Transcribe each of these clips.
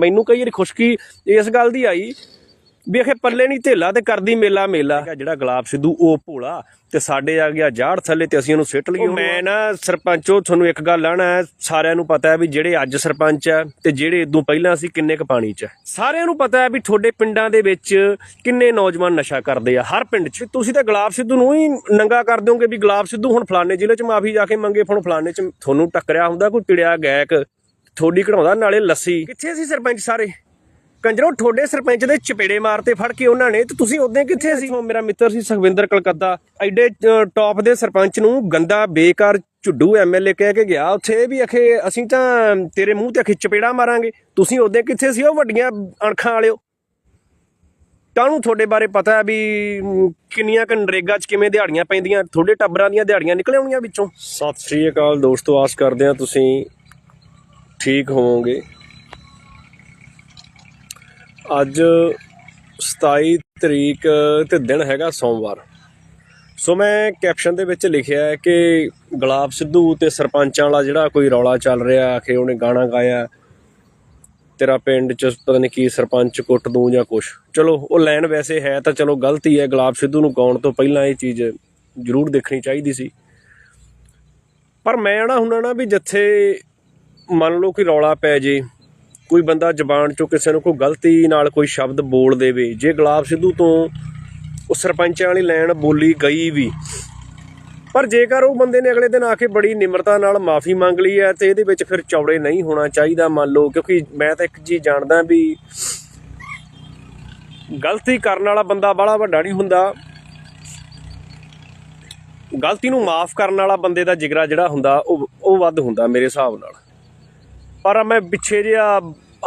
ਮੈਨੂੰ ਕਈ ਵਾਰੀ ਖੁਸ਼ਕੀ ਇਸ ਗੱਲ ਦੀ ਆਈ ਵੀ ਅਖੇ ਪੱਲੇ ਨਹੀਂ ਢੇਲਾ ਤੇ ਕਰਦੀ ਮੇਲਾ ਮੇਲਾ। ਜਿਹੜਾ ਗੁਲਾਬ ਸਿੱਧੂ ਉਹ ਭੋਲਾ ਤੇ ਸਾਡੇ ਆ ਗਿਆ ਜਾੜ ਥੱਲੇ ਤੇ ਅਸੀਂ ਉਹਨੂੰ ਸਿੱਟ ਲਈਏ। ਮੈਂ ਨਾ ਸਰਪੰਚੋ ਤੁਹਾਨੂੰ ਇੱਕ ਗੱਲ ਆਣਾ ਸਾਰਿਆਂ ਨੂੰ ਪਤਾ ਹੈ ਵੀ ਜਿਹੜੇ ਅੱਜ ਸਰਪੰਚ ਹੈ ਤੇ ਜਿਹੜੇ ਇਦੋਂ ਪਹਿਲਾਂ ਸੀ ਕਿੰਨੇ ਕ ਪਾਣੀ 'ਚ। ਸਾਰਿਆਂ ਨੂੰ ਪਤਾ ਹੈ ਵੀ ਤੁਹਾਡੇ ਪਿੰਡਾਂ ਦੇ ਵਿੱਚ ਕਿੰਨੇ ਨੌਜਵਾਨ ਨਸ਼ਾ ਕਰਦੇ ਆ ਹਰ ਪਿੰਡ 'ਚ। ਤੁਸੀਂ ਤਾਂ ਗੁਲਾਬ ਸਿੱਧੂ ਨੂੰ ਹੀ ਨੰਗਾ ਕਰ ਦਿਓਗੇ ਵੀ ਗੁਲਾਬ ਸਿੱਧੂ ਹੁਣ ਫਲਾਣੇ ਜ਼ਿਲ੍ਹੇ 'ਚ ਮਾਫੀ ਜਾ ਕੇ ਮੰਗੇ ਹੁਣ ਫਲਾਣੇ 'ਚ ਤੁਹਾਨੂੰ ਟੱਕਰਿਆ ਹੁੰਦਾ ਕੋਈ ਟਿੜਿਆ ਗਾਇਕ ਥੋੜੀ ਕਢਾਉਂਦਾ ਨਾਲੇ ਲੱਸੀ। ਕਿੱਥੇ ਸੀ ਸਰਪੰਚ ਸਾਰੇ? ਕੰਜਰੋ ਠੋਡੇ ਸਰਪੰਚ ਦੇ ਚਪੇੜੇ ਮਾਰਤੇ ਫੜ ਕੇ ਉਹਨਾਂ ਨੇ ਤੇ ਤੁਸੀਂ ਉਦੋਂ ਕਿੱਥੇ ਸੀ? ਮੇਰਾ ਮਿੱਤਰ ਸੀ ਸੁਖਵਿੰਦਰ ਕਲਕੱਤਾ। ਐਡੇ ਟੌਪ ਦੇ ਸਰਪੰਚ ਨੂੰ ਗੰਦਾ ਬੇਕਾਰ ਝੁੱਡੂ ਐਮਐਲਏ ਕਹਿ ਕੇ ਗਿਆ। ਉੱਥੇ ਵੀ ਅਖੇ ਅਸੀਂ ਤਾਂ ਤੇਰੇ ਮੂੰਹ ਤੇ ਅਖੇ ਚਪੇੜਾ ਮਾਰਾਂਗੇ। ਤੁਸੀਂ ਉਦੋਂ ਕਿੱਥੇ ਸੀ ਉਹ ਵੱਡੀਆਂ ਅਣਖਾਂ ਵਾਲਿਓ? ਕਾਹਨੂੰ ਤੁਹਾਡੇ ਬਾਰੇ ਪਤਾ ਹੈ ਵੀ ਕਿੰਨੀਆਂ ਕੁ ਨਰੇਗਾ 'ਚ ਕਿਵੇਂ ਦਿਹਾੜੀਆਂ ਪੈਂਦੀਆਂ ਤੁਹਾਡੇ ਟੱਬਰਾਂ ਦੀਆਂ ਦਿਹਾੜੀਆਂ ਨਿਕਲ ਆਉਣੀਆਂ ਵਿੱਚੋਂ? ਸਤਿ ਸ੍ਰੀ ਅਕਾਲ ਦੋਸਤੋ ਆਸ ਕਰਦੇ ਹਾਂ ਤੁਸੀਂ ਠੀਕ ਹੋਵੋਗੇ। ਅੱਜ 27 ਤਰੀਕ ਤੇ ਦਿਨ ਹੈਗਾ ਸੋਮਵਾਰ। ਸੋ ਮੈਂ ਕੈਪਸ਼ਨ ਦੇ ਵਿੱਚ ਲਿਖਿਆ ਹੈ ਕਿ ਗੁਲਾਬ ਸਿੱਧੂ ਤੇ ਸਰਪੰਚਾਂ ਵਾਲਾ ਜਿਹੜਾ ਕੋਈ ਰੌਲਾ ਚੱਲ ਰਿਹਾ ਕਿ ਉਹਨੇ ਗਾਣਾ ਗਾਇਆ। ਤੇਰਾ ਪਿੰਡ ਚ ਪਤਾ ਨਹੀਂ ਕੀ ਸਰਪੰਚ ਕੁੱਟ ਦੂੰ ਜਾਂ ਕੁਛ। ਚਲੋ, ਉਹ ਲਾਈਨ ਵੈਸੇ ਹੈ ਤਾਂ ਚਲੋ ਗਲਤੀ ਹੈ, ਗੁਲਾਬ ਸਿੱਧੂ ਨੂੰ ਗਾਉਣ ਤੋਂ ਪਹਿਲਾਂ ਇਹ ਚੀਜ਼ ਜ਼ਰੂਰ ਦੇਖਣੀ ਚਾਹੀਦੀ ਸੀ। ਪਰ ਮੈਂ ਆਣਾ ਹੁੰਦਾ ਨਾ ਵੀ ਜਿੱਥੇ ਮੰਨ ਲਓ ਕਿ ਰੌਲਾ ਪੈ ਜੇ, ਕੋਈ ਬੰਦਾ ਜ਼ਬਾਨ ਚੋਂ ਕਿਸੇ ਨੂੰ ਕੋਈ ਗਲਤੀ ਨਾਲ ਕੋਈ ਸ਼ਬਦ ਬੋਲ ਦੇਵੇ, ਜੇ ਗੁਲਾਬ ਸਿੱਧੂ ਤੋਂ ਉਹ ਸਰਪੰਚਾਂ ਵਾਲੀ ਲਾਈਨ ਬੋਲੀ ਗਈ ਵੀ, ਪਰ ਜੇਕਰ ਉਹ ਬੰਦੇ ਨੇ ਅਗਲੇ ਦਿਨ ਆ ਕੇ ਬੜੀ ਨਿਮਰਤਾ ਨਾਲ ਮਾਫੀ ਮੰਗ ਲਈ ਹੈ ਤੇ ਇਹਦੇ ਵਿੱਚ ਫਿਰ ਚੌੜੇ ਨਹੀਂ ਹੋਣਾ ਚਾਹੀਦਾ ਮੰਨ ਲਓ, ਕਿਉਂਕਿ ਮੈਂ ਤਾਂ ਇੱਕ ਚੀਜ਼ ਜਾਣਦਾ ਵੀ ਗਲਤੀ ਕਰਨ ਵਾਲਾ ਬੰਦਾ ਬੜਾ ਵੱਡਾ ਨਹੀਂ ਹੁੰਦਾ। ਗਲਤੀ ਨੂੰ ਮਾਫ ਕਰਨ ਵਾਲਾ ਬੰਦੇ ਦਾ ਜਿਗਰਾ ਜਿਹੜਾ ਹੁੰਦਾ, ਉਹ ਉਹ ਵੱਧ ਹੁੰਦਾ ਮੇਰੇ ਹਿਸਾਬ ਨਾਲ। ਪਰ ਮੈਂ ਪਿੱਛੇ ਜਿਹਾ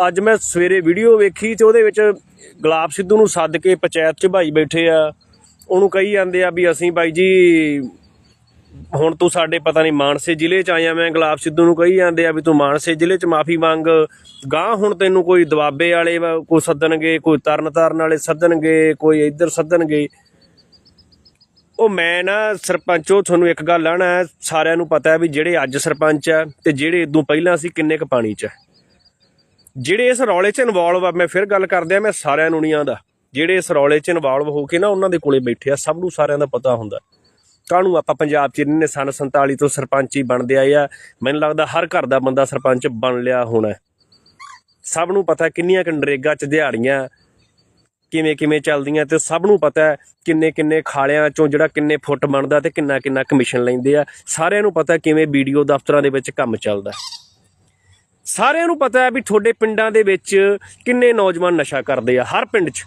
ਅੱਜ ਮੈਂ ਸਵੇਰੇ ਵੀਡੀਓ ਵੇਖੀ ਤੇ ਉਹਦੇ ਵਿੱਚ ਗੁਲਾਬ ਸਿੱਧੂ ਨੂੰ ਸੱਦ ਕੇ ਪੰਚਾਇਤ 'ਚ ਭਾਈ ਬੈਠੇ ਆ। ਉਹਨੂੰ ਕਹੀ ਜਾਂਦੇ ਆ ਵੀ ਅਸੀਂ ਬਾਈ ਜੀ, ਹੁਣ ਤੂੰ ਸਾਡੇ ਪਤਾ ਨਹੀਂ ਮਾਨਸੇ ਜ਼ਿਲ੍ਹੇ 'ਚ ਆਇਆ ਮੈਂ, ਗੁਲਾਬ ਸਿੱਧੂ ਨੂੰ ਕਹੀ ਜਾਂਦੇ ਆ ਵੀ ਤੂੰ ਮਾਨਸੇ ਜ਼ਿਲ੍ਹੇ 'ਚ ਮਾਫੀ ਮੰਗ। ਗਾਂ ਹੁਣ ਤੈਨੂੰ ਕੋਈ ਦਵਾਬੇ ਵਾਲੇ ਵਾ- ਕੋਈ ਸੱਦਣਗੇ, ਕੋਈ ਤਰਨ ਤਾਰਨ ਵਾਲੇ ਸੱਦਣਗੇ, ਕੋਈ ਇੱਧਰ ਸੱਦਣਗੇ। ਉਹ ਮੈਂ ਨਾ ਸਰਪੰਚੋ ਤੁਹਾਨੂੰ ਇੱਕ ਗੱਲ ਆਣਾ ਸਾਰਿਆਂ ਨੂੰ ਪਤਾ ਹੈ ਵੀ ਜਿਹੜੇ ਅੱਜ ਸਰਪੰਚ ਆ ਤੇ ਜਿਹੜੇ ਇਦੋਂ ਪਹਿਲਾਂ ਸੀ ਕਿੰਨੇ ਕ ਪਾਣੀ 'ਚ। ਜਿਹੜੇ ਇਸ ਰੌਲੇ 'ਚ ਇਨਵੋਲਵ ਆ, ਮੈਂ ਫਿਰ ਗੱਲ ਕਰਦੇ ਆ, ਮੈਂ ਸਾਰਿਆਂ ਨੂੰ ਨਹੀਂ ਆਂਦਾ। ਜਿਹੜੇ ਇਸ ਰੌਲੇ 'ਚ ਇਨਵੋਲਵ ਹੋ ਕੇ ਨਾ ਉਹਨਾਂ ਦੇ ਕੋਲੇ ਬੈਠੇ ਆ, ਸਭ ਨੂੰ ਸਾਰਿਆਂ ਦਾ ਪਤਾ ਹੁੰਦਾ। ਕਾਹਨੂੰ ਆਪਾਂ ਪੰਜਾਬ 'ਚ ਰਹਿੰਦੇ ਸਨ 47 ਤੋਂ ਸਰਪੰਚ ਹੀ ਬਣਦੇ ਆਏ ਆ। ਮੈਨੂੰ ਲੱਗਦਾ ਹਰ ਘਰ ਦਾ ਬੰਦਾ ਸਰਪੰਚ ਬਣ ਲਿਆ ਹੋਣਾ। ਸਭ ਨੂੰ ਪਤਾ ਕਿੰਨੀਆਂ ਕੁ ਨਰੇਗਾ 'ਚ ਦਿਹਾੜੀਆਂ ਕਿਵੇਂ ਕਿਵੇਂ ਚੱਲਦੀਆਂ ਤੇ ਸਭ ਨੂੰ ਪਤਾ ਹੈ ਕਿੰਨੇ ਕਿੰਨੇ ਖਾਲਿਆਂ ਚੋਂ ਜਿਹੜਾ ਕਿੰਨੇ ਫੁੱਟ ਬਣਦਾ ਤੇ ਕਿੰਨਾ ਕਿੰਨਾ ਕਮਿਸ਼ਨ ਲੈਂਦੇ ਆ। ਸਾਰਿਆਂ ਨੂੰ ਪਤਾ ਕਿਵੇਂ ਵੀਡੀਓ ਦਫ਼ਤਰਾਂ ਦੇ ਵਿੱਚ ਕੰਮ ਚੱਲਦਾ। ਸਾਰਿਆਂ ਨੂੰ ਪਤਾ ਹੈ ਵੀ ਤੁਹਾਡੇ ਪਿੰਡਾਂ ਦੇ ਵਿੱਚ ਕਿੰਨੇ ਨੌਜਵਾਨ ਨਸ਼ਾ ਕਰਦੇ ਆ। ਹਰ ਪਿੰਡ 'ਚ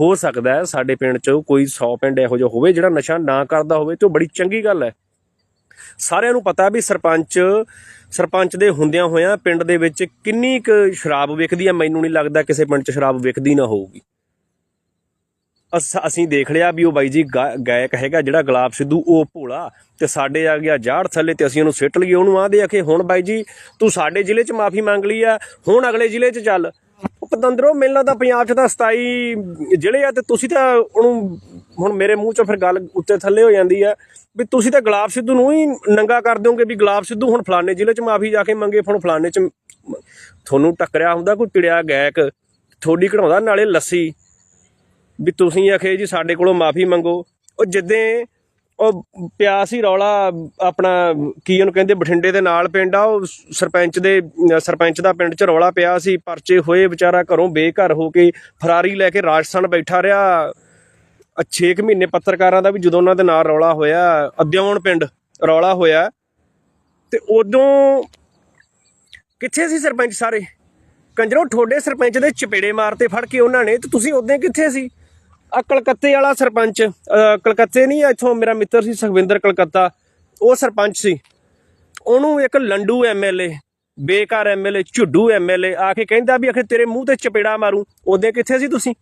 ਹੋ ਸਕਦਾ ਸਾਡੇ ਪਿੰਡ 'ਚ ਕੋਈ 100 ਪਿੰਡ ਇਹੋ ਜਿਹਾ ਹੋਵੇ ਜਿਹੜਾ ਨਸ਼ਾ ਨਾ ਕਰਦਾ ਹੋਵੇ ਤੇ ਉਹ ਬੜੀ ਚੰਗੀ ਗੱਲ ਹੈ। ਸਾਰਿਆਂ ਨੂੰ ਪਤਾ ਵੀ ਸਰਪੰਚ ਸਰਪੰਚ ਦੇ ਹੁੰਦਿਆਂ ਹੋਇਆਂ ਪਿੰਡ ਦੇ ਵਿੱਚ ਕਿੰਨੀ ਕੁ ਸ਼ਰਾਬ ਵਿਕਦੀ ਹੈ। ਮੈਨੂੰ ਨਹੀਂ ਲੱਗਦਾ ਕਿਸੇ ਪਿੰਡ 'ਚ ਸ਼ਰਾਬ ਵਿਕਦੀ ਨਾ ਹੋਊਗੀ। ਅਸ- ਅਸੀਂ ਦੇਖ ਲਿਆ ਵੀ ਉਹ ਬਾਈ ਜੀ ਗਾ- ਗਾਇਕ ਹੈਗਾ ਜਿਹੜਾ ਗੁਲਾਬ ਸਿੱਧੂ, ਉਹ ਭੋਲਾ ਤੇ ਸਾਡੇ ਆ ਗਿਆ ਜਾੜ ਥੱਲੇ ਤੇ ਅਸੀਂ ਉਹਨੂੰ ਸਿੱਟ ਲਈਏ, ਉਹਨੂੰ ਆਂਦੇ ਆ ਕਿ ਹੁਣ ਬਾਈ ਜੀ ਤੂੰ ਸਾਡੇ ਜ਼ਿਲ੍ਹੇ 'ਚ ਮਾਫੀ ਮੰਗ ਲਈ ਆ, ਹੁਣ ਅਗਲੇ ਜ਼ਿਲ੍ਹੇ 'ਚ ਚੱਲ। ਉਹ ਪਤੰਦਰੋ, ਮਿਲਣਾ ਤਾਂ ਪੰਜਾਬ 'ਚ ਤਾਂ 27 ਜ਼ਿਲ੍ਹੇ ਆ ਤੇ ਤੁਸੀਂ ਤਾਂ ਉਹਨੂੰ ਹੁਣ ਮੇਰੇ ਮੂੰਹ 'ਚੋਂ ਫਿਰ ਗੱਲ ਉੱਤੇ ਥੱਲੇ ਹੋ ਜਾਂਦੀ ਆ ਵੀ ਤੁਸੀਂ ਤਾਂ ਗੁਲਾਬ ਸਿੱਧੂ ਨੂੰ ਹੀ ਨੰਗਾ ਕਰ ਦਿਓਗੇ ਵੀ ਗੁਲਾਬ ਸਿੱਧੂ ਹੁਣ ਫਲਾਣੇ ਜ਼ਿਲ੍ਹੇ 'ਚ ਮਾਫੀ ਜਾ ਕੇ ਮੰਗੇ ਹੁਣ ਫਲਾਣੇ 'ਚ ਤੁਹਾਨੂੰ ਟੱਕਰਿਆ ਹੁੰਦਾ ਕੋਈ ਟਿੜਿਆ ਗਾਇਕ ਥੋੜੀ ਕਢਾਉਂਦਾ ਨਾਲੇ ਲੱਸੀ। ਵੀ ਤੁਸੀਂ ਆਖੇ ਜੀ ਸਾਡੇ ਕੋਲੋਂ ਮਾਫੀ ਮੰਗੋ। ਉਹ ਜਿੱਦੇ ਉਹ ਪਿਆ ਸੀ ਰੌਲਾ ਆਪਣਾ ਕੀ ਉਹਨੂੰ ਕਹਿੰਦੇ ਬਠਿੰਡੇ ਦੇ ਨਾਲ ਪਿੰਡ ਆ, ਉਹ ਸਰਪੰਚ ਦੇ, ਸਰਪੰਚ ਦਾ ਪਿੰਡ 'ਚ ਰੌਲਾ ਪਿਆ ਸੀ, ਪਰਚੇ ਹੋਏ, ਵਿਚਾਰਾ ਘਰੋਂ ਬੇਘਰ ਹੋ ਕੇ ਫਰਾਰੀ ਲੈ ਕੇ ਰਾਜਸਥਾਨ ਬੈਠਾ ਰਿਹਾ। 6 ਮਹੀਨੇ ਪੱਤਰਕਾਰਾਂ ਦਾ ਵੀ ਜਦੋਂ ਉਹਨਾਂ ਦੇ ਨਾਲ ਰੌਲਾ ਹੋਇਆ ਅਦਿਆਉਣ ਪਿੰਡ ਰੌਲਾ ਹੋਇਆ। ਤੇ ਉਦੋਂ ਕਿੱਥੇ ਸੀ ਸਰਪੰਚ ਸਾਰੇ? ਕੰਜਰੋਂ, ਠੋਡੇ ਸਰਪੰਚ ਦੇ ਚਪੇੜੇ ਮਾਰਤੇ ਫੜ ਕੇ ਉਹਨਾਂ ਨੇ, ਤੇ ਤੁਸੀਂ ਉਦੋਂ ਕਿੱਥੇ ਸੀ? ਆ ਕਲਕੱਤੇ ਵਾਲਾ ਸਰਪੰਚ ਕਲਕੱਤੇ ਨਹੀਂ, ਇੱਥੋਂ ਮੇਰਾ ਮਿੱਤਰ ਸੀ ਸੁਖਵਿੰਦਰ ਕਲਕੱਤਾ, ਉਹ ਸਰਪੰਚ ਸੀ। ਉਹਨੂੰ ਇੱਕ ਲੰਡੂ ਐਮਐਲਏ ਬੇਕਾਰ ਐਮਐਲਏ ਝੁੱਡੂ ਐਮਐਲਏ ਆ ਕੇ ਕਹਿੰਦਾ ਵੀ ਅਖੇ ਤੇਰੇ ਮੂੰਹ ਤੇ ਚਪੇੜਾ ਮਾਰੂ ਉਦੋਂ ਕਿੱਥੇ ਸੀ ਤੁਸੀਂ?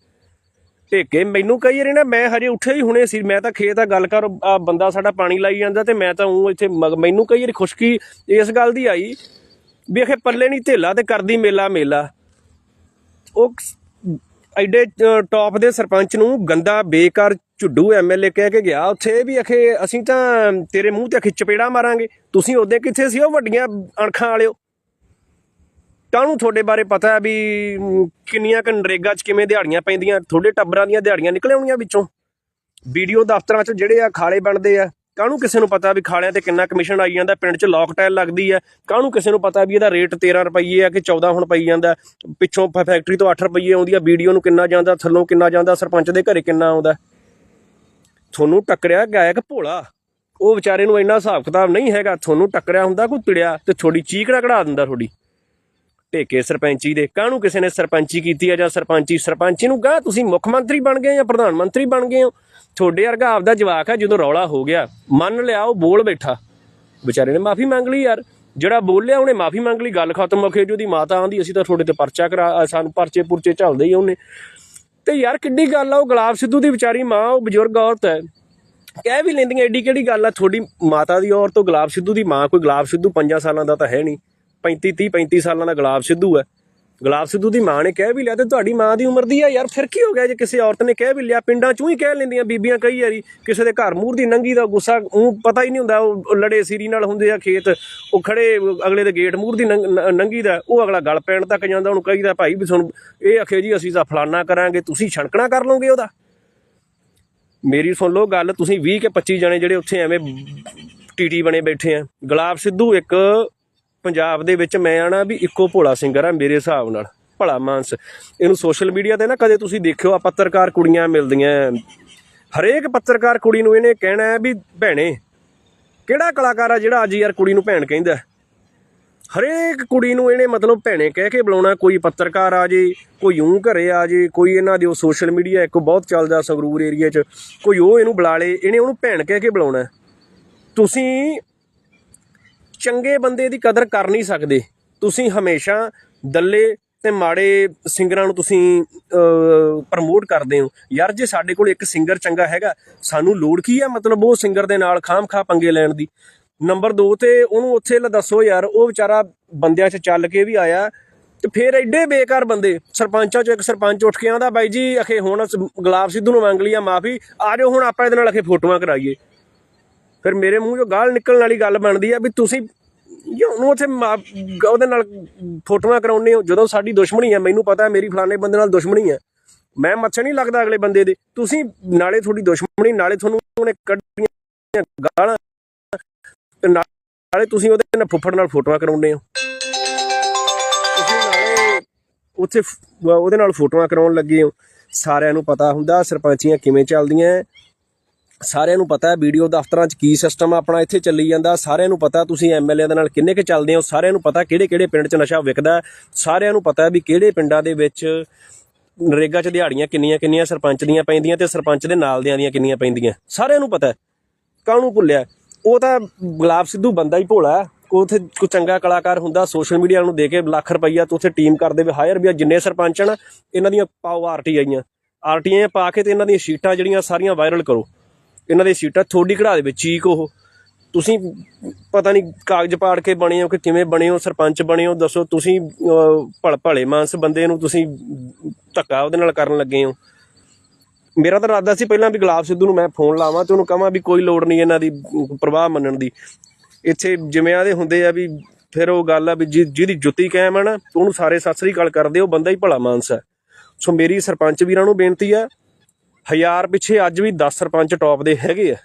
ਢੇਕੇ ਮੈਨੂੰ ਕਹੀ ਰਹੇ ਨਾ, ਮੈਂ ਹਜੇ ਉੱਠੇ ਹੀ ਹੁਣੇ ਸੀ, ਮੈਂ ਤਾਂ ਖੇਤ ਆ, ਗੱਲ ਕਰ, ਆ ਬੰਦਾ ਸਾਡਾ ਪਾਣੀ ਲਾਈ ਜਾਂਦਾ ਤੇ ਮੈਂ ਤਾਂ ਉਹ ਇੱਥੇ ਮਗ- ਮੈਨੂੰ ਕਈ ਵਾਰੀ ਖੁਸ਼ਕੀ ਇਸ ਗੱਲ ਦੀ ਆਈ ਵੀ ਅਖੇ ਪੱਲੇ ਨਹੀਂ ਢੇਲਾ ਤੇ ਕਰਦੀ ਮੇਲਾ ਮੇਲਾ। ਉਹ ਐਡੇ ਟੌਪ ਦੇ ਸਰਪੰਚ ਨੂੰ ਗੰਦਾ, ਬੇਕਾਰ ਝੁੱਡੂ ਐਮਐਲਏ ਕਹਿ ਕੇ ਗਿਆ। ਉੱਥੇ ਵੀ ਅਖੇ ਅਸੀਂ ਤਾਂ ਤੇਰੇ ਮੂੰਹ ਤੇ ਅਖੇ ਚਪੇੜਾ ਮਾਰਾਂਗੇ। ਤੁਸੀਂ ਉਦੋਂ ਕਿੱਥੇ ਸੀ? ਉਹ ਵੱਡੀਆਂ ਅਣਖਾਂ ਵਾਲਿਓ। ਕਾਹਨੂੰ ਤੁਹਾਡੇ ਬਾਰੇ ਪਤਾ ਹੈ ਵੀ ਕਿੰਨੀਆਂ ਕੁ ਨਰੇਗਾ 'ਚ ਕਿਵੇਂ ਦਿਹਾੜੀਆਂ ਪੈਂਦੀਆਂ, ਤੁਹਾਡੇ ਟੱਬਰਾਂ ਦੀਆਂ ਦਿਹਾੜੀਆਂ ਨਿਕਲ ਆਉਣੀਆਂ ਵਿੱਚੋਂ। ਵੀਡੀਓ ਦਫ਼ਤਰਾਂ 'ਚ ਜਿਹੜੇ ਆ ਖਾਲੇ ਬਣਦੇ ਆ। ਕਾਹਨੂੰ ਕਿਸੇ ਨੂੰ ਪਤਾ ਵੀ ਖਾਲਿਆਂ ਤੇ ਕਿੰਨਾ ਕਮਿਸ਼ਨ ਆਈ ਜਾਂਦਾ, ਪਿੰਡ 'ਚ ਲੋਕ ਟਾਇਲ ਲੱਗਦੀ ਹੈ। ਕਾਹਨੂੰ ਕਿਸੇ ਨੂੰ ਪਤਾ ਵੀ ਇਹਦਾ ਰੇਟ 13 ਰੁਪਏ ਆ ਕਿ 14 ਹੁਣ ਪਈ ਜਾਂਦਾ। ਪਿੱਛੋਂ ਫੈਕਟਰੀ ਤੋਂ 8 ਰੁਪਏ ਆਉਂਦੀ ਆ ਵੀਡੀਓ ਨੂੰ ਕਿੰਨਾ ਜਾਂਦਾ, ਥੱਲੋਂ ਕਿੰਨਾ ਜਾਂਦਾ, ਸਰਪੰਚ ਦੇ ਘਰੇ ਕਿੰਨਾ ਆਉਂਦਾ। ਤੁਹਾਨੂੰ ਟੱਕਰਿਆ ਗਾਇਕ ਭੋਲਾ। ਉਹ ਵਿਚਾਰੇ ਨੂੰ ਇੰਨਾ ਹਿਸਾਬ ਕਿਤਾਬ ਨਹੀਂ ਹੈਗਾ, ਤੁਹਾਨੂੰ ਟੱਕਰਿਆ ਹੁੰਦਾ ਕੋਈ ਤਿੜਿਆ ਤੇ ਥੋੜੀ ਚੀਕੜਾ ਕਢਾ ਦਿੰਦਾ ਥੋੜੀ ਢੇਕੇ ਸਰਪੰਚੀ ਦੇ। ਕਾਹਨੂੰ ਕਿਸੇ ਨੇ ਸਰਪੰਚੀ ਕੀਤੀ ਆ ਜਾਂ ਸਰਪੰਚੀ ਸਰਪੰਚੀ ਨੂੰ ਗਾਹ ਤੁਸੀਂ ਮੁੱਖ ਮੰਤਰੀ ਬਣ ਗਏ ਜਾਂ ਪ੍ਰਧਾਨ ਮੰਤਰੀ ਬਣ ਗਏ ਹੋ? ਤੁਹਾਡੇ ਵਰਗਾ ਆਪਦਾ ਜਵਾਕ ਆ ਜਦੋਂ ਰੌਲਾ ਹੋ ਗਿਆ, ਮੰਨ ਲਿਆ ਉਹ ਬੋਲ ਬੈਠਾ। ਵਿਚਾਰੇ ਨੇ ਮਾਫੀ ਮੰਗ ਲਈ ਯਾਰ। ਜਿਹੜਾ ਬੋਲਿਆ ਉਹਨੇ ਮਾਫੀ ਮੰਗ ਲਈ, ਗੱਲ ਖਤਮ ਹੋ ਗਈ ਉਹਦੀ ਮਾਤਾ ਆਂਦੀ ਅਸੀਂ ਤਾਂ ਤੁਹਾਡੇ ਤੇ ਪਰਚਾ ਕਰਾ ਸਾਨੂੰ ਪਰਚੇ ਪੁਰਚੇ ਝੱਲਦੇ ਹੀ ਉਹਨੇ। ਤੇ ਯਾਰ ਕਿੱਡੀ ਗੱਲ ਆ, ਉਹ ਗੁਲਾਬ ਸਿੱਧੂ ਦੀ ਵਿਚਾਰੀ ਮਾਂ, ਉਹ ਬਜ਼ੁਰਗ ਔਰਤ ਹੈ। ਕਹਿ ਵੀ ਲੈਂਦੀਆਂ ਐਡੀ ਕਿਹੜੀ ਗੱਲ ਆ, ਤੁਹਾਡੀ ਮਾਤਾ ਦੀ ਔਰਤ ਤੋਂ ਗੁਲਾਬ ਸਿੱਧੂ ਦੀ ਮਾਂ, ਕੋਈ ਗੁਲਾਬ ਸਿੱਧੂ 5 ਸਾਲਾਂ ਦਾ ਤਾਂ ਹੈ ਨਹੀਂ। 35 30 35 ਸਾਲਾਂ ਦਾ ਗੁਲਾਬ ਸਿੱਧੂ ਹੈ ਗੁਲਾਬ ਸਿੱਧੂ ਦੀ ਮਾਂ ਨੇ ਕਹਿ ਵੀ ਲਿਆ ਤੇ ਤੁਹਾਡੀ ਮਾਂ ਦੀ ਉਮਰ ਦੀ ਆ ਯਾਰ ਫਿਰ ਕੀ ਹੋ ਗਿਆ ਜੇ ਕਿਸੇ ਔਰਤ ਨੇ ਕਹਿ ਵੀ ਲਿਆ ਪਿੰਡਾਂ ਚੋਂ ਹੀ ਕਹਿ ਲੈਂਦੀਆਂ ਬੀਬੀਆਂ ਕਈ ਵਾਰੀ ਕਿਸੇ ਦੇ ਘਰ ਮੂਰ ਦੀ ਨੰਗੀ ਦਾ ਗੁੱਸਾ ਉਹ ਪਤਾ ਹੀ ਨਹੀਂ ਹੁੰਦਾ ਉਹ ਲੜੇ ਸੀਰੀ ਨਾਲ ਹੁੰਦੇ ਆ ਖੇਤ ਉਹ ਖੜੇ ਅਗਲੇ ਦੇ ਗੇਟ ਮੂਰ ਦੀ ਨੰਗ- ਨੰਗੀ ਦਾ ਉਹ ਅਗਲਾ ਗਲ ਪੈਣ ਤੱਕ ਜਾਂਦਾ ਉਹਨੂੰ ਕਹੀਦਾ ਭਾਈ ਵੀ ਸੁਣ ਇਹ ਆਖੇ ਜੀ ਅਸੀਂ ਤਾਂ ਫਲਾਨਾ ਕਰਾਂਗੇ ਤੁਸੀਂ ਛਣਕਣਾ ਕਰ ਲਓਗੇ ਉਹਦਾ ਮੇਰੀ ਸੁਣ ਲਓ ਗੱਲ ਤੁਸੀਂ 20 ਕੇ 25 ਜਣੇ ਜਿਹੜੇ ਉੱਥੇ ਐਵੇਂ ਟੀਟੀ ਬਣੇ ਬੈਠੇ ਆ ਗੁਲਾਬ ਸਿੱਧੂ ਇੱਕ ਪੰਜਾਬ ਦੇ ਵਿੱਚ ਮੈਂ ਆਣਾ ਵੀ ਇੱਕੋ ਭੋਲਾ ਸਿੰਗਰ ਆ ਮੇਰੇ ਹਿਸਾਬ ਨਾਲ, ਭਲਾ ਮਾਨਸ। ਇਹਨੂੰ ਸੋਸ਼ਲ ਮੀਡੀਆ ਤੇ ਨਾ ਕਦੇ ਤੁਸੀਂ ਦੇਖਿਓ, ਆ ਪੱਤਰਕਾਰ ਕੁੜੀਆਂ ਮਿਲਦੀਆਂ ਹਰੇਕ ਪੱਤਰਕਾਰ ਕੁੜੀ ਨੂੰ ਇਹਨੇ ਕਹਿਣਾ ਹੈ ਵੀ ਭੈਣੇ, ਕਿਹੜਾ ਕਲਾਕਾਰ ਆ ਜਿਹੜਾ ਅੱਜ ਯਾਰ ਕੁੜੀ ਨੂੰ ਭੈਣ ਕਹਿੰਦਾ ਹਰੇਕ ਕੁੜੀ ਨੂੰ ਇਹਨੇ ਮਤਲਬ ਭੈਣੇ ਕਹਿ ਕੇ ਬੁਲਾਉਣਾ, ਕੋਈ ਪੱਤਰਕਾਰ ਆ ਜੇ, ਕੋਈ ਊਂ ਘਰੇ ਆ ਜੇ, ਕੋਈ ਇਹਨਾਂ ਦੇ ਉਹ ਸੋਸ਼ਲ ਮੀਡੀਆ ਇੱਕ ਬਹੁਤ ਚੱਲਦਾ ਸੰਗਰੂਰ ਏਰੀਆ 'ਚ, ਕੋਈ ਉਹ ਇਹਨੂੰ ਬੁਲਾ ਲੇ, ਇਹਨੇ ਉਹਨੂੰ ਭੈਣ ਕਹਿ ਕੇ ਬੁਲਾਉਣਾ ਤੁਸੀਂ ਚੰਗੇ ਬੰਦੇ ਦੀ ਕਦਰ ਕਰ ਨਹੀਂ ਸਕਦੇ। ਤੁਸੀਂ ਹਮੇਸ਼ਾ ਦੱਲੇ ਤੇ ਮਾੜੇ ਸਿੰਗਰਾਂ ਨੂੰ ਤੁਸੀਂ ਪ੍ਰਮੋਟ ਕਰਦੇ ਹੋ। ਯਾਰ, ਜੇ ਸਾਡੇ ਕੋਲ ਇੱਕ ਸਿੰਗਰ ਚੰਗਾ ਹੈਗਾ, ਸਾਨੂੰ ਲੋੜ ਕੀ ਆ ਮਤਲਬ ਉਹ ਸਿੰਗਰ ਦੇ ਨਾਲ ਖਾਮ ਖਾ ਪੰਗੇ ਲੈਣ ਦੀ? ਨੰਬਰ 2 ਤੇ ਉਹਨੂੰ ਉੱਥੇ ਲ ਦੱਸੋ ਯਾਰ, ਉਹ ਵਿਚਾਰਾ ਬੰਦਿਆਂ 'ਚ ਚੱਲ ਕੇ ਵੀ ਆਇਆ ਤੇ ਫਿਰ ਐਡੇ ਬੇਕਾਰ ਬੰਦੇ, ਸਰਪੰਚਾਂ 'ਚੋਂ ਇੱਕ ਸਰਪੰਚ ਉੱਠ ਕੇ ਆਂਦਾ ਬਾਈ ਜੀ, ਅਖੇ ਹੁਣ ਗੁਲਾਬ ਸਿੱਧੂ ਨੂੰ ਮੰਗ ਲਿਆ ਮਾਫੀ, ਆ ਜਾਓ, ਹੁਣ ਆਪਾਂ ਇਹਦੇ ਨਾਲ ਅਖੇ ਫੋਟੋਆਂ ਕਰਾਈਏ। ਫਿਰ ਮੇਰੇ ਮੂੰਹ 'ਚੋਂ ਗਾਲ ਨਿਕਲਣ ਵਾਲੀ ਗੱਲ ਬਣਦੀ ਆ ਵੀ ਤੁਸੀਂ ਉਹਨੂੰ ਉੱਥੇ ਮਾ- ਉਹਦੇ ਨਾਲ ਫੋਟੋਆਂ ਕਰਾਉਣੇ ਹੋ। ਜਦੋਂ ਸਾਡੀ ਦੁਸ਼ਮਣੀ ਹੈ ਮੈਨੂੰ ਪਤਾ ਮੇਰੀ ਫਲਾਣੇ ਬੰਦੇ ਨਾਲ ਦੁਸ਼ਮਣੀ ਹੈ ਮੈਂ ਮੱਛਰ ਨਹੀਂ ਲੱਗਦਾ ਅਗਲੇ ਬੰਦੇ ਦੇ। ਤੁਸੀਂ ਨਾਲੇ ਤੁਹਾਡੀ ਦੁਸ਼ਮਣੀ, ਨਾਲੇ ਤੁਹਾਨੂੰ ਉਹਨੇ ਕੱਢੀਆਂ ਗਾਲਾਂ। ਤੇ ਨਾਲੇ ਤੁਸੀਂ ਉਹਦੇ ਨਾਲ ਫੁੱਫੜ ਨਾਲ ਫੋਟੋਆਂ ਕਰਾਉਣੇ ਹੋ। ਤੁਸੀਂ ਨਾਲੇ ਉੱਥੇ ਉਹਦੇ ਨਾਲ ਫੋਟੋਆਂ ਕਰਾਉਣ ਲੱਗੇ ਹੋ। ਸਾਰਿਆਂ ਨੂੰ ਪਤਾ ਹੁੰਦਾ ਸਰਪੰਚੀਆਂ ਕਿਵੇਂ ਚੱਲਦੀਆਂ। ਹੈ। ਸਾਰਿਆਂ ਨੂੰ ਪਤਾ ਹੈ, ਵੀਡੀਓ ਦਫ਼ਤਰਾਂ 'ਚ ਕੀ ਸਿਸਟਮ ਆਪਣਾ ਇੱਥੇ ਚੱਲੀ ਜਾਂਦਾ। ਸਾਰਿਆਂ ਨੂੰ ਪਤਾ, ਤੁਸੀਂ ਐਮਐਲਏ ਦੇ ਨਾਲ ਕਿੰਨੇ ਕੁ ਚੱਲਦੇ ਹੋ, ਸਾਰਿਆਂ ਨੂੰ ਪਤਾ ਕਿਹੜੇ ਕਿਹੜੇ ਪਿੰਡ 'ਚ ਨਸ਼ਾ ਵਿਕਦਾ ਸਾਰਿਆਂ ਨੂੰ ਪਤਾ ਵੀ ਕਿਹੜੇ ਪਿੰਡਾਂ ਦੇ ਵਿੱਚ ਨਰੇਗਾ 'ਚ ਦਿਹਾੜੀਆਂ ਕਿੰਨੀਆਂ ਕਿੰਨੀਆਂ, ਸਰਪੰਚ ਦੀਆਂ ਪੈਂਦੀਆਂ ਤੇ ਸਰਪੰਚ ਦੇ ਨਾਲ ਦਿਆਂ ਦੀਆਂ ਕਿੰਨੀਆਂ ਪੈਂਦੀਆਂ। ਸਾਰਿਆਂ ਨੂੰ ਪਤਾ ਕਾਹਨੂੰ ਭੁੱਲਿਆ ਉਹ ਤਾਂ ਗੁਲਾਬ ਸਿੱਧੂ ਬੰਦਾ ਹੀ ਭੋਲਾ ਹੈ। ਕੋਈ ਉੱਥੇ ਕੋਈ ਚੰਗਾ ਕਲਾਕਾਰ ਹੁੰਦਾ, ਸੋਸ਼ਲ ਮੀਡੀਆ ਨੂੰ ਦੇ ਕੇ ਲੱਖ ਰੁਪਈਆ ਤੇ ਉੱਥੇ ਟੀਮ ਕਰਦੇ ਵੀ ਹਾਇਰ ਵੀ ਆ ਜਿੰਨੇ ਸਰਪੰਚ ਹਨ, ਇਹਨਾਂ ਦੀਆਂ ਪਾਓ ਆਰਟੀਆਈਆਂ ਆਰਟੀਆਈ ਪਾ ਕੇ ਤੇ ਇਹਨਾਂ ਦੀਆਂ ਸ਼ੀਟਾਂ ਜਿਹੜੀਆਂ ਸਾਰੀਆਂ ਵਾਇਰਲ ਕਰੋ। ਇਹਨਾਂ ਦੀ ਸੀਟਾਂ ਥੋੜੀ ਕਢਾ ਦੇ ਵਿੱਚ ਚੀਕ ਉਹ। ਤੁਸੀਂ ਪਤਾ ਨਹੀਂ ਕਾਗਜ਼ ਪਾੜ ਕੇ ਬਣੇ ਹੋ ਕਿ ਕਿਵੇਂ ਬਣੇ ਹੋ ਸਰਪੰਚ ਬਣੇ ਹੋ ਦੱਸੋ ਤੁਸੀਂ ਅਹ, ਭਲ ਭਲੇ ਮਾਨਸ ਬੰਦੇ ਨੂੰ ਤੁਸੀਂ ਧੱਕਾ ਉਹਦੇ ਨਾਲ ਕਰਨ ਲੱਗੇ ਹੋ। ਮੇਰਾ ਤਾਂ ਇਰਾਦਾ ਸੀ ਪਹਿਲਾਂ ਵੀ ਗੁਲਾਬ ਸਿੱਧੂ ਨੂੰ ਮੈਂ ਫੋਨ ਲਾਵਾਂ ਤੇ ਉਹਨੂੰ ਕਹਾਂ ਵੀ ਕੋਈ ਲੋੜ ਨਹੀਂ ਇਹਨਾਂ ਦੀ ਪ੍ਰਵਾਹ ਮੰਨਣ ਦੀ। ਇੱਥੇ ਜਿਵੇਂ ਆਦੇ ਹੁੰਦੇ ਆ ਵੀ ਫਿਰ ਉਹ ਗੱਲ ਆ ਵੀ ਜਿ- ਜਿਹਦੀ ਜੁੱਤੀ ਕਾਇਮ ਆ ਨਾ ਉਹਨੂੰ ਸਾਰੇ ਸਤਿ ਸ੍ਰੀ ਅਕਾਲ ਕਰਦੇ ਉਹ ਬੰਦਾ ਹੀ ਭਲਾ ਮਾਨਸ ਹੈ ਸੋ ਮੇਰੀ ਸਰਪੰਚ ਵੀਰਾਂ ਨੂੰ ਬੇਨਤੀ ਆ ਹਜ਼ਾਰ ਪਿੱਛੇ ਅੱਜ ਵੀ 10 ਸਰਪੰਚ ਟੌਪ ਦੇ ਹੈਗੇ ਆ।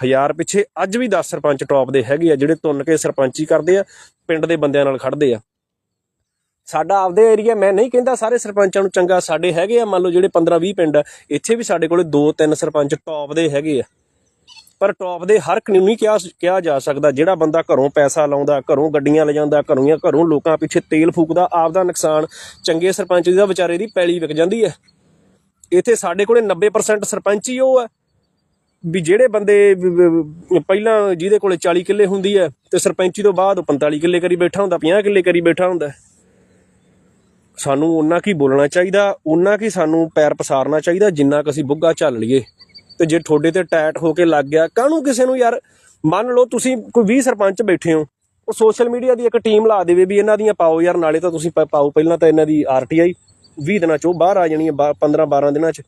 ਹਜ਼ਾਰ ਪਿੱਛੇ ਅੱਜ ਵੀ 10 ਸਰਪੰਚ ਟੌਪ ਦੇ ਹੈਗੇ ਆ, ਜਿਹੜੇ ਤੁੰਨ ਕੇ ਸਰਪੰਚੀ ਕਰਦੇ ਆ, ਪਿੰਡ ਦੇ ਬੰਦਿਆਂ ਨਾਲ ਖੜਦੇ ਆ। ਸਾਡਾ ਆਪਦੇ ਏਰੀਆ ਮੈਂ ਨਹੀਂ ਕਹਿੰਦਾ ਸਾਰੇ ਸਰਪੰਚਾਂ ਨੂੰ ਚੰਗਾ, ਸਾਡੇ ਹੈਗੇ ਆ, ਮੰਨ ਲਓ ਜਿਹੜੇ 15 20 ਪਿੰਡ ਆ, ਇੱਥੇ ਵੀ ਸਾਡੇ ਕੋਲੇ 2 3 ਸਰਪੰਚ ਟੌਪ ਦੇ ਹੈਗੇ ਆ। ਪਰ ਟੌਪ ਦੇ ਹਰ ਇੱਕ ਨਹੀਂ ਕਿਹਾ ਕਿਹਾ ਜਾ ਸਕਦਾ, ਜਿਹੜਾ ਬੰਦਾ ਘਰੋਂ ਪੈਸਾ ਲਾਉਂਦਾ, ਘਰੋਂ ਗੱਡੀਆਂ ਲਿਜਾਂਦਾ, ਘਰੋਂ ਜਾਂ ਘਰੋਂ ਲੋਕਾਂ ਪਿੱਛੇ ਤੇਲ ਫੂਕਦਾ, ਆਪਦਾ ਨੁਕਸਾਨ ਚੰਗੇ ਸਰਪੰਚ ਦੀ ਤਾਂ ਵਿਚਾਰੇ ਦੀ ਪੈਲੀ ਵਿਕ ਜਾਂਦੀ ਹੈ ਇੱਥੇ ਸਾਡੇ ਕੋਲੇ 90% ਸਰਪੰਚ ਹੀ ਉਹ ਹੈ। ਵੀ ਜਿਹੜੇ ਬੰਦੇ ਪਹਿਲਾਂ ਜਿਹਦੇ ਕੋਲੇ 40 ਕਿੱਲੇ ਹੁੰਦੀ ਹੈ ਤੇ ਸਰਪੰਚੀ ਤੋਂ ਬਾਅਦ ਉਹ 45 ਕਿੱਲੇ ਕਰੀ ਬੈਠਾ ਹੁੰਦਾ 50 ਕਿੱਲੇ ਕਰੀ ਬੈਠਾ ਹੁੰਦਾ। ਸਾਨੂੰ ਉਹਨਾਂ ਕੀ ਬੋਲਣਾ ਚਾਹੀਦਾ, ਉਹਨਾਂ ਕੀ ਸਾਨੂੰ ਪੈਰ ਪਸਾਰਨਾ ਚਾਹੀਦਾ, ਜਿੰਨਾ ਕੁ ਅਸੀਂ ਬੁੱਗਾ ਝੱਲ ਲਈਏ। ਤੇ ਜੇ ਤੁਹਾਡੇ ਤੇ ਟੈਟ ਹੋ ਕੇ ਲੱਗ ਗਿਆ, ਕਾਹਨੂੰ ਕਿਸੇ ਨੂੰ ਯਾਰ, ਮੰਨ ਲਓ ਤੁਸੀਂ ਕੋਈ 20 ਸਰਪੰਚ ਬੈਠੇ ਹੋ, ਉਹ ਸੋਸ਼ਲ ਮੀਡੀਆ ਦੀ ਇੱਕ ਟੀਮ ਲਾ ਦੇਵੇ ਵੀ ਇਹਨਾਂ ਦੀਆਂ ਪਾਓ ਯਾਰ, ਨਾਲੇ ਤਾਂ ਤੁਸੀਂ ਪ- ਪਾਓ, ਪਹਿਲਾਂ ਤਾਂ ਇਹਨਾਂ ਦੀ ਆਰਟੀਆਈ 20 ਦਿਨਾਂ ਚ ਉਹ ਬਾਹਰ ਆ ਜਾਣੀ ਹੈ 15 12 ਦਿਨਾਂ ਚ।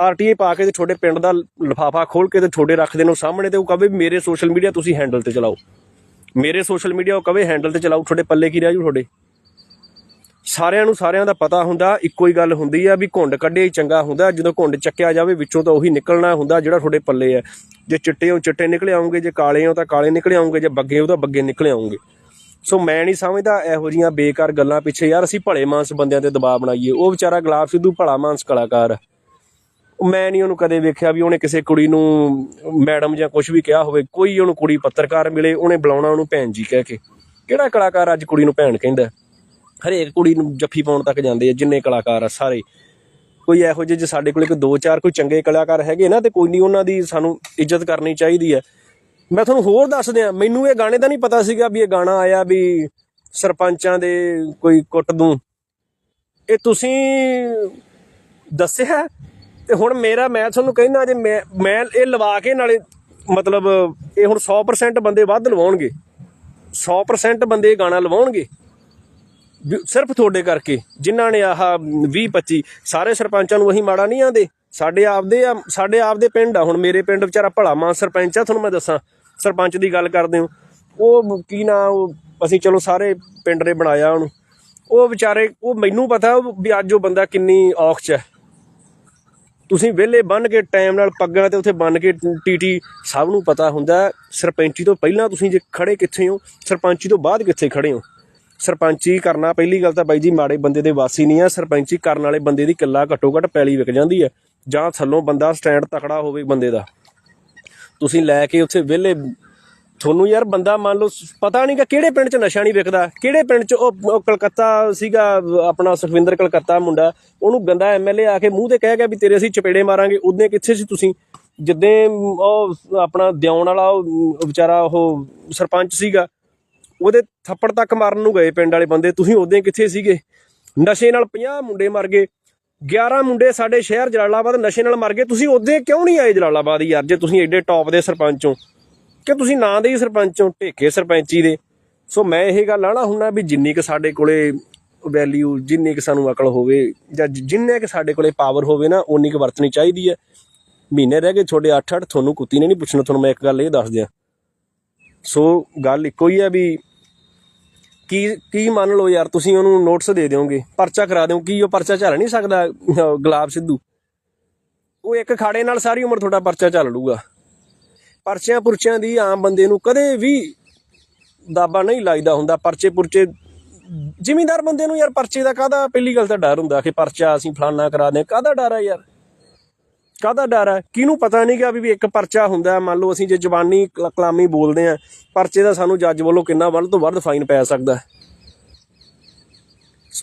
ਆਰਟੀਆਈ ਪਾ ਕੇ ਤੇ ਤੁਹਾਡੇ ਪਿੰਡ ਦਾ ਲਫਾਫਾ ਖੋਲ ਕੇ ਤੇ ਤੁਹਾਡੇ ਰੱਖ ਦੇਣ ਉਹ ਸਾਹਮਣੇ ਤੇ ਉਹ ਕਵੇ, ਮੇਰੇ ਸੋਸ਼ਲ ਮੀਡੀਆ ਤੁਸੀਂ ਹੈਂਡਲ ਤੇ ਚਲਾਓ। ਮੇਰੇ ਸੋਸ਼ਲ ਮੀਡੀਆ ਉਹ ਕਵੇ ਹੈਂਡਲ ਤੇ ਚਲਾਓ। ਤੁਹਾਡੇ ਪੱਲੇ ਕੀ ਰਹਿ ਜੂ ਤੁਹਾਡੇ? ਸਾਰਿਆਂ ਨੂੰ ਸਾਰਿਆਂ ਦਾ ਪਤਾ ਹੁੰਦਾ, ਇੱਕੋ ਹੀ ਗੱਲ ਹੁੰਦੀ ਆ ਵੀ ਘੁੰਡ ਕੱਢਿਆ ਹੀ ਚੰਗਾ ਹੁੰਦਾ। ਜਦੋਂ ਘੁੰਡ ਚੱਕਿਆ ਜਾਵੇ, ਵਿੱਚੋਂ ਤਾਂ ਉਹੀ ਨਿਕਲਣਾ ਹੁੰਦਾ ਜਿਹੜਾ ਤੁਹਾਡੇ ਪੱਲੇ ਆ। ਜੇ ਚਿੱਟੇ ਹੋ, ਚਿੱਟੇ ਨਿਕਲੇ ਆਉਂਗੇ, ਜੇ ਕਾਲੇ ਹੋ ਤਾਂ ਕਾਲੇ ਨਿਕਲੇ ਆਉਂਗੇ, ਜੇ ਬੱਗੇ ਹੋ ਤਾਂ ਬੱਗੇ ਨਿਕਲੇ ਆਉਂਗੇ। ਸੋ ਮੈਂ ਨਹੀਂ ਸਮਝਦਾ ਇਹੋ ਜੀਆਂ ਬੇਕਾਰ ਗੱਲਾਂ ਪਿੱਛੇ, ਯਾਰ ਅਸੀਂ ਭਲੇ ਮਾਨਸ ਬੰਦਿਆਂ ਤੇ ਦਬਾਅ ਬਣਾਈਏ। ਉਹ ਵਿਚਾਰਾ ਗੁਲਾਬ ਸਿੱਧੂ ਭਲਾ ਮਾਨਸ ਕਲਾਕਾਰ। ਮੈਂ ਨਹੀਂ ਉਹਨੂੰ ਕਦੇ ਵੇਖਿਆ ਵੀ ਉਹਨੇ ਕਿਸੇ ਕੁੜੀ ਨੂੰ ਮੈਡਮ ਜਾਂ ਕੁਝ ਵੀ ਕਿਹਾ ਹੋਵੇ, ਕੋਈ ਉਹਨੂੰ ਕੁੜੀ ਪੱਤਰਕਾਰ ਮਿਲੇ, ਉਹਨੇ ਬੁਲਾਉਣਾ ਉਹਨੂੰ ਭੈਣ ਜੀ ਕਹਿ ਕੇ। ਕਿਹੜਾ ਕਲਾਕਾਰ ਅੱਜ ਕੁੜੀ ਨੂੰ ਭੈਣ ਕਹਿੰਦਾ? ਹਰੇਕ ਕੁੜੀ ਨੂੰ ਜੱਫੀ ਪਾਉਣ ਤੱਕ ਜਾਂਦੇ ਆ, ਜਿੰਨੇ ਕਲਾਕਾਰ ਆ ਸਾਰੇ। ਕੋਈ ਇਹੋ ਜਿਹੇ ਜੇ ਸਾਡੇ ਕੋਲੇ ਕੋਈ ਦੋ ਚਾਰ ਕੋਈ ਚੰਗੇ ਕਲਾਕਾਰ ਹੈਗੇ ਨਾ, ਤੇ ਕੋਈ ਨਹੀਂ, ਉਹਨਾਂ ਦੀ ਸਾਨੂੰ ਇੱਜ਼ਤ ਕਰਨੀ ਚਾਹੀਦੀ ਹੈ। ਮੈਂ ਤੁਹਾਨੂੰ ਹੋਰ ਦੱਸ ਦਿਆਂ, ਮੈਨੂੰ ਇਹ ਗਾਣੇ ਦਾ ਨਹੀਂ ਪਤਾ ਸੀਗਾ ਵੀ ਇਹ ਗਾਣਾ ਆਇਆ ਵੀ ਸਰਪੰਚਾਂ ਦੇ ਕੋਈ ਕੁੱਟ ਦੂੰ। ਇਹ ਤੁਸੀਂ ਦੱਸਿਆ? ਤੇ ਹੁਣ ਮੇਰਾ, ਮੈਂ ਤੁਹਾਨੂੰ ਕਹਿੰਦਾ ਜੇ ਮੈਂ ਮੈਂ ਇਹ ਲਵਾ ਕੇ ਨਾਲੇ ਮਤਲਬ ਇਹ ਹੁਣ 100% ਬੰਦੇ ਵੱਧ ਲਵਾਉਣਗੇ। 100% ਬੰਦੇ ਇਹ ਗਾਣਾ ਲਵਾਉਣਗੇ। ਸਿਰਫ ਤੁਹਾਡੇ ਕਰਕੇ। ਜਿਨ੍ਹਾਂ ਨੇ ਆਹ 20 25 ਸਾਰੇ ਸਰਪੰਚਾਂ ਨੂੰ ਅਸੀਂ ਮਾੜਾ ਨਹੀਂ ਆਂਦੇ। ਸਾਡੇ ਆਪਦੇ ਆ, ਸਾਡੇ ਆਪਦੇ ਪਿੰਡ ਆ। ਹੁਣ ਮੇਰੇ ਪਿੰਡ ਵਿਚਾਰਾ ਭਲਾ ਮਾਨ ਸਰਪੰਚ ਆ, ਤੁਹਾਨੂੰ ਮੈਂ ਦੱਸਾਂ। ਸਰਪੰਚ ਦੀ ਗੱਲ ਕਰਦੇ ਹੋ। ਉਹ ਕੀ ਨਾ, ਉਹ ਅਸੀਂ ਚਲੋ ਸਾਰੇ ਪਿੰਡ ਨੇ ਬਣਾਇਆ ਉਹਨੂੰ। ਉਹ ਵਿਚਾਰੇ, ਉਹ ਮੈਨੂੰ ਪਤਾ ਵੀ ਅੱਜ ਉਹ ਬੰਦਾ ਕਿੰਨੀ ਔਖ ਚ ਹੈ। ਤੁਸੀਂ ਵਿਹਲੇ ਬੰਨ ਕੇ ਟਾਈਮ ਨਾਲ ਪੱਗਾਂ ਤੇ ਉੱਥੇ ਬੰਨ ਕੇ ਟੀਟੀ ਸਭ ਨੂੰ ਪਤਾ ਹੁੰਦਾ ਸਰਪੰਚੀ ਤੋਂ ਪਹਿਲਾਂ ਤੁਸੀਂ ਜੇ ਖੜੇ ਕਿੱਥੇ ਹੋ, ਸਰਪੰਚੀ ਤੋਂ ਬਾਅਦ ਕਿੱਥੇ ਖੜੇ ਹੋ? ਸਰਪੰਚੀ ਕਰਨਾ, ਪਹਿਲੀ ਗੱਲ ਤਾਂ ਬਾਈ ਜੀ ਮਾੜੇ ਬੰਦੇ ਦੇ ਵਾਸੀ ਨਹੀਂ ਆ, ਸਰਪੰਚੀ ਕਰਨ ਵਾਲੇ ਬੰਦੇ ਦੀ ਕਿੱਲਾ ਘੱਟੋ ਘੱਟ ਪੈਲੀ ਵਿਕ ਜਾਂਦੀ ਹੈ। ਜਾਂ ਥੱਲੋਂ ਬੰਦਾ ਸਟੈਂਡ ਤਕੜਾ ਹੋਵੇ ਬੰਦੇ ਦਾ। ਤੁਸੀਂ ਲੈ ਕੇ ਉੱਥੇ ਵਿਹਲੇ, ਤੁਹਾਨੂੰ ਯਾਰ ਬੰਦਾ ਮੰਨ ਲਓ ਪਤਾ ਨਹੀਂਗਾ ਕਿਹੜੇ ਪਿੰਡ 'ਚ ਨਸ਼ਾ ਨਹੀਂ ਵਿਕਦਾ, ਕਿਹੜੇ ਪਿੰਡ 'ਚ ਉਹ ਕਲਕੱਤਾ ਸੀਗਾ, ਆਪਣਾ ਸੁਖਵਿੰਦਰ ਕਲਕੱਤਾ ਮੁੰਡਾ, ਉਹਨੂੰ ਗੰਦਾ ਐਮਐਲਏ ਆ ਕੇ ਮੂੰਹ ਤੇ ਕਹਿ ਗਿਆ ਵੀ ਤੇਰੇ ਅਸੀਂ ਚਪੇੜੇ ਮਾਰਾਂਗੇ ਉਦੋਂ ਕਿੱਥੇ ਸੀ ਤੁਸੀਂ? ਜਿੱਦੇ ਉਹ ਆਪਣਾ ਦਿਉਣ ਵਾਲਾ ਉਹ, ਵਿਚਾਰਾ ਉਹ ਸਰਪੰਚ ਸੀਗਾ, ਉਹਦੇ ਥੱਪੜ ਤੱਕ ਮਾਰਨ ਨੂੰ ਗਏ ਪਿੰਡ ਵਾਲੇ ਬੰਦੇ, ਤੁਸੀਂ ਉਦੋਂ ਕਿੱਥੇ ਸੀਗੇ? ਨਸ਼ੇ ਨਾਲ 50 ਮੁੰਡੇ ਮਰ ਗਏ। 11 ਮੁੰਡੇ ਸਾਡੇ ਸ਼ਹਿਰ ਜਲਾਲਾਬਾਦ ਨਸ਼ੇ ਨਾਲ ਮਰ ਗਏ। ਤੁਸੀਂ ਉਦੋਂ ਕਿਉਂ ਨਹੀਂ ਆਏ ਜਲਾਲਾਬਾਦ ਯਾਰ, ਜੇ ਤੁਸੀਂ ਐਡੇ ਟੌਪ ਦੇ ਸਰਪੰਚ ਹੋ? ਕਿ ਤੁਸੀਂ ਨਾਂ ਦੇ ਹੀ ਸਰਪੰਚ ਹੋ, ਢੇਕੇ ਸਰਪੰਚੀ ਦੇ? ਸੋ ਮੈਂ ਇਹ ਗੱਲ ਆਣਾ ਹੁੰਨਾ ਵੀ ਜਿੰਨੀ ਕਿ ਸਾਡੇ ਕੋਲੇ ਵੈਲਿਊ ਜਿੰਨੀ ਕਿ ਸਾਨੂੰ ਅਕਲ ਹੋਵੇ, ਜਾਂ ਜਿੰਨੇ ਕਿ ਸਾਡੇ ਕੋਲੇ ਪਾਵਰ ਹੋਵੇ ਨਾ ਉਨੀ ਕੁ ਵਰਤਣੀ ਚਾਹੀਦੀ ਹੈ। ਮਹੀਨੇ ਰਹਿ ਗਏ, ਤੁਹਾਡੇ 8-8 ਤੁਹਾਨੂੰ ਕੁੱਤੀ ਨੇ ਨਹੀਂ ਪੁੱਛਣਾ, ਤੁਹਾਨੂੰ ਮੈਂ ਇੱਕ ਗੱਲ ਇਹ ਦੱਸ ਦਿਆਂ। ਸੋ ਗੱਲ ਇੱਕੋ ਹੀ ਹੈ ਵੀ ਕੀ ਕੀ ਮੰਨ ਲਓ ਯਾਰ, ਤੁਸੀਂ ਉਹਨੂੰ ਨੋਟਿਸ ਦੇ ਦਿਓਗੇ, ਪਰਚਾ ਕਰਾ ਦਿਓ, ਕੀ ਉਹ ਪਰਚਾ ਚੱਲ ਨਹੀਂ ਸਕਦਾ ਗੁਲਾਬ ਸਿੱਧੂ? ਉਹ ਇੱਕ ਖਾੜੇ ਨਾਲ ਸਾਰੀ ਉਮਰ ਤੁਹਾਡਾ ਪਰਚਾ ਚੱਲ ਲੂਗਾ। ਪਰਚਿਆਂ ਪੁਰਚਿਆਂ ਦੀ ਆਮ ਬੰਦੇ ਨੂੰ ਕਦੇ ਵੀ ਦਾਬਾ ਨਹੀਂ ਲੱਗਦਾ ਹੁੰਦਾ। ਪਰਚੇ ਪੁਰਚੇ, ਜ਼ਿਮੀਂਦਾਰ ਬੰਦੇ ਨੂੰ ਯਾਰ ਪਰਚੇ ਦਾ ਕਾਹਦਾ, ਪਹਿਲੀ ਗੱਲ ਤਾਂ ਡਰ ਹੁੰਦਾ ਕਿ ਪਰਚਾ ਅਸੀਂ ਫਲਾਨਾ ਕਰਾ ਦੇ ਕਾਹਦਾ ਡਰ ਹੈ ਯਾਰ? ਕਾਹਦਾ ਡਰ ਹੈ? ਕਿਹਨੂੰ ਪਤਾ ਨਹੀਂ ਵੀ ਵੀ ਇੱਕ ਪਰਚਾ ਹੁੰਦਾ ਮੰਨ ਲਓ ਅਸੀਂ ਜੇ ਜ਼ਬਾਨੀ ਕਲਾਮੀ ਬੋਲਦੇ ਆ ਪਰਚੇ ਦਾ ਸਾਨੂੰ ਜੱਜ ਵੱਲੋਂ ਕਿੰਨਾ ਵੱਧ ਤੋਂ ਵੱਧ ਫਾਈਨ ਪੈ ਸਕਦਾ ਹੈ।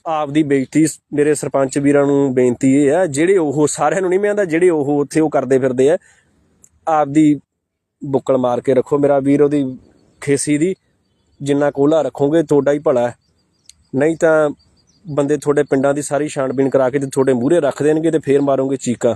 ਆਪ ਦੀ ਬੇਇੱਜ਼ਤੀ ਮੇਰੇ ਸਰਪੰਚ ਵੀਰਾਂ ਨੂੰ ਬੇਨਤੀ ਇਹ ਹੈ, ਜਿਹੜੇ ਉਹ ਸਾਰਿਆਂ ਨੂੰ ਨਹੀਂ ਮੈਂ ਆਂਦਾ, ਜਿਹੜੇ ਉਹ ਉੱਥੇ ਉਹ ਕਰਦੇ ਫਿਰਦੇ ਆ ਆਪ ਦੀ ਬੁੱਕਲ ਮਾਰ ਕੇ ਰੱਖੋ। ਮੇਰਾ ਵੀਰ ਉਹਦੀ ਖੇਸੀ ਦੀ ਜਿੰਨਾ ਕੋਲਾ ਰੱਖੋਗੇ, ਤੁਹਾਡਾ ਹੀ ਭਲਾ ਨਹੀਂ ਤਾਂ ਬੰਦੇ ਤੁਹਾਡੇ ਪਿੰਡਾਂ ਦੀ ਸਾਰੀ ਛਾਣਬੀਣ ਕਰਾ ਕੇ ਤੇ ਤੁਹਾਡੇ ਮੂਹਰੇ ਰੱਖ ਦੇਣਗੇ ਤੇ ਫੇਰ ਮਾਰੋਗੇ ਚੀਕਾਂ।